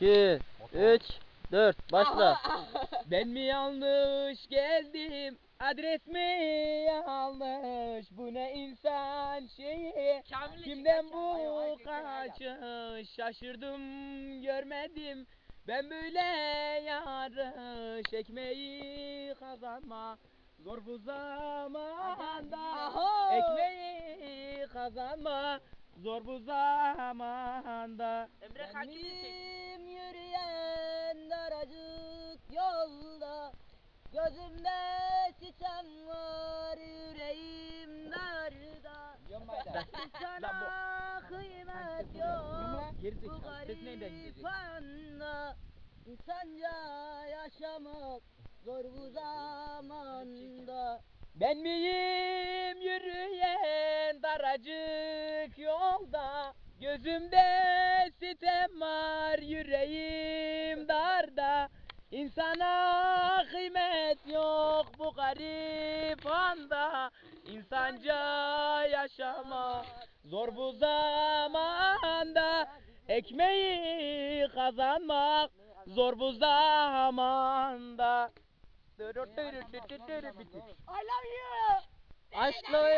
2, 3, 4. Başla. Ben mi yanlış geldim? Adres mi yanlış? Bu ne insan şeyi? Kimden bu kaçış? Şaşırdım görmedim. Ben böyle yarış ekmeği kazanma zor bu zamanda. Ekmeği kazanma zor bu zamanda. Emre Hakim Gözümde sitem var yüreğim darda. Sana kıymet yok bu garip anda İnsanca yaşamak zor bu zamanda. Ben miyim yürüyen daracık yolda? Gözümde sitem var yüreğim İnsana kıymet yok bu garip anda. İnsanca yaşama zor bu zamanda. Ekmeği kazanmak zor bu zamanda. I love you. Aşkla